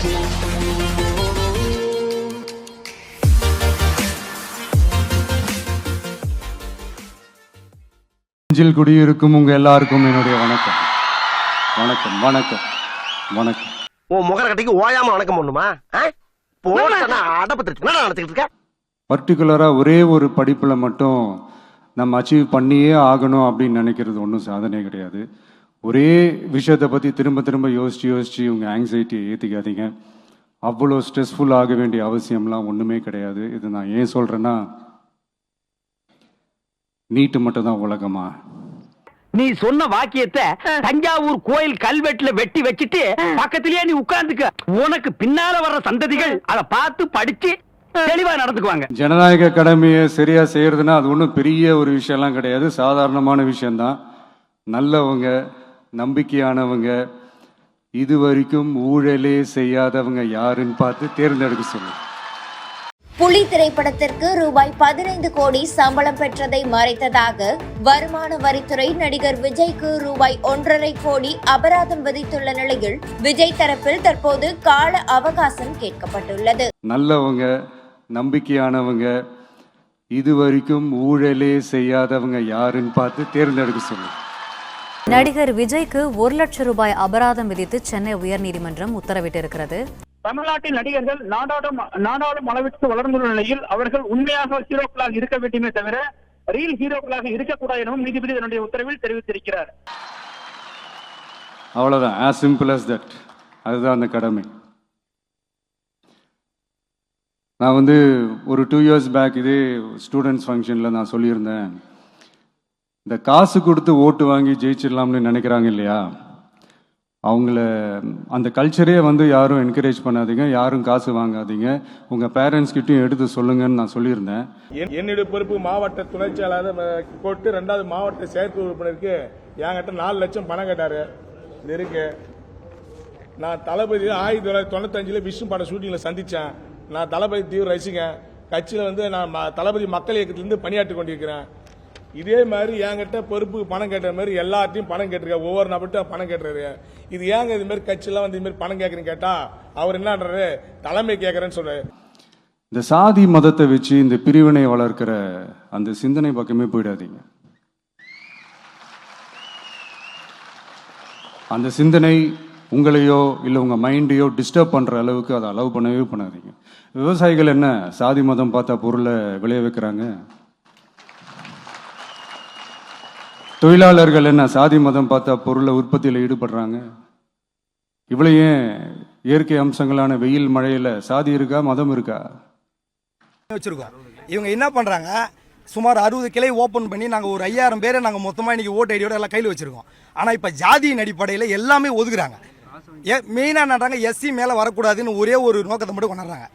நெஞ்சில் குடியிருக்கும் உங்க எல்லாருக்கும் என்னுடைய வணக்கம். வணக்கம் வணக்கம் வணக்கம். உன் முகர கட்டிக்கு ஓயாம வணக்கம் பண்ணுமா? போனா அடப்பட்டு என்ன நடத்திட்டு இருக்க? பர்டிகுலரா ஒரே ஒரு படிப்புல மட்டும் நம்ம அச்சீவ் பண்ணியே ஆகணும் அப்படின்னு நினைக்கிறது ஒன்றும் சாதனை கிடையாது. ஒரே விஷயத்தை பத்தி திரும்ப திரும்ப யோசிச்சு யோசிச்சு உங்க ஆங்ஸைட்டியை ஏத்திக்காதீங்க. அவ்வளோ ஸ்ட்ரெஸ்ஃபுல் ஆக வேண்டிய அவசியம்லாம் ஒண்ணுமே கிடையாது. இது நான் ஏன் சொல்றேன்னா நீட்டு மட்டும் தான் உலகமா? நீ சொன்ன வாக்கியத்தை தஞ்சாவூர் கோயில் கல்வெட்டுல வெட்டி வச்சிட்டு பக்கத்திலேயே நீ உட்கார்ந்துக்க. உனக்கு பின்னால வர்ற சந்ததிகள் அத பார்த்து படிச்சு தெளிவா நடந்துக்குவாங்க. ஜனநாயக கடமையை சரியா செய்யறதுன்னா அது ஒன்றும் பெரிய ஒரு விஷயம்லாம் கிடையாது. சாதாரணமான விஷயம்தான். நல்லவங்க நம்பிக்கையானவங்க இது வரைக்கும் ஊழலே செய்யாதவங்க யாருன்னு பார்த்து தேர்ந்தெடுக்க சொல்லு புலி திரைப்படத்திற்கு ரூபாய் பதினைந்து கோடி சம்பளம் பெற்றதை மறைத்ததாக வருமான வரித்துறை நடிகர் விஜய்க்கு ரூபாய் ஒன்றரை கோடி அபராதம் விதித்துள்ள நிலையில் விஜய் தரப்பில் தற்போது கால அவகாசம் கேட்கப்பட்டுள்ளது. நல்லவங்க நம்பிக்கையானவங்க இது வரைக்கும் ஊழலே செய்யாதவங்க யாருன்னு பார்த்து தேர்ந்தெடுக்க சொல்லு நடிகர் விஜய்க்கு ஒரு லட்சம் ரூபாய் அபராதம் விதித்து சென்னை உயர்நீதிமன்றம் உத்தரவிட்டிருக்கிறது. தமிழ்நாட்டின் நடிகர்கள் நாடாளும் நாடாளும் அளவிற்கு வளர்ந்துள்ள நிலையில் அவர்கள் உண்மையாக ஹீரோக்களாக இருக்க வேண்டுமே தவிர ரீல் ஹீரோக்களாக இருக்கக்கூடாது எனவும் நீதிபதி தன்னுடைய உத்தரவில் தெரிவித்திருக்கிறார். அவ்வளோதான் as சிம்பிள் as தட் அதுதான் அந்த கடமை. நான் வந்து ஒரு டூ இயர்ஸ் பேக் இதே ஸ்டூடெண்ட்ஸ் ஃபங்க்ஷனில் நான் சொல்லியிருந்தேன். இந்த காசு கொடுத்து ஓட்டு வாங்கி ஜெயிச்சிடலாம்னு நினைக்கிறாங்க இல்லையா? அவங்கள அந்த கல்ச்சரே வந்து யாரும் என்கரேஜ் பண்ணாதீங்க யாரும் காசு வாங்காதீங்க. உங்கள் பேரண்ட்ஸ்கிட்டையும் எடுத்து சொல்லுங்கன்னு நான் சொல்லியிருந்தேன். என்- என்னுடைய பொறுப்பு மாவட்ட துணை செயலாளர் போட்டு ரெண்டாவது மாவட்ட செயற்கை உறுப்பினருக்கு என்கிட்ட நாலு லட்சம் பணம் கேட்டாரு. இது இருக்கு. நான் தளபதி ஆயிரத்தி தொள்ளாயிரத்தி தொண்ணூத்தஞ்சுல விஷ்ணு படம் ஷூட்டிங்ல சந்திச்சேன். நான் தளபதி தீவிர ரசிகன். கட்சியில் வந்து நான் ம- தளபதி மக்கள் இயக்கத்திலிருந்து பணியாற்றி கொண்டிருக்கிறேன். இதே மாதிரி என்கிட்ட பொறுப்பு பணம் கேட்ட மாதிரி எல்லாத்தையும் பணம் கேட்டிருக்காரு ஒவ்வொரு நபர்கிட்ட பணம் கேட்டுறாரு. இது ஏங்க இது மாதிரி கட்சியெல்லாம் வந்து இது மாதிரி பணம் கேட்குறீங்க கேட்டா அவர் என்னன்றாரு தலைமை கேட்கறேன்னு சொல்றாரு. இந்த சாதி மதத்தை வச்சு இந்த பிரிவினை வளர்க்கிற அந்த சிந்தனை பக்கமே போயிடாதீங்க. அந்த சிந்தனை உங்களையோ இல்லை உங்கள் மைண்டையோ டிஸ்டர்ப் பண்ணுற அளவுக்கு அதை அலோவ் பண்ணவே பண்ணாதீங்க. விவசாயிகள் என்ன சாதி மதம் பார்த்தா பொருளை விளைய வைக்கிறாங்க? தொழிலாளர்கள் என்ன சாதி மதம் பார்த்தா பொருளை உற்பத்தியில் ஈடுபடுறாங்க? இவ்வளோ ஏன் இயற்கை அம்சங்களான வெயில் மழையில் சாதி இருக்கா மதம் இருக்கா? வச்சிருக்கோம். இவங்க என்ன பண்ணுறாங்க சுமார் அறுபது கிளை ஓப்பன் பண்ணி நாங்கள் ஒரு ஐயாயிரம் பேரை நாங்கள் மொத்தமாக இன்றைக்கி ஓட்டு ஐடியோட எல்லாம் கையில் வச்சுருக்கோம். ஆனால் இப்போ ஜாதியின் அடிப்படையில் எல்லாமே ஒதுக்குறாங்க. ஏ மெயினாக என்னன்றாங்க எஸ்சி மேலே வரக்கூடாதுன்னு ஒரே ஒரு நோக்கத்தை மட்டும் கொண்டாடுறாங்க.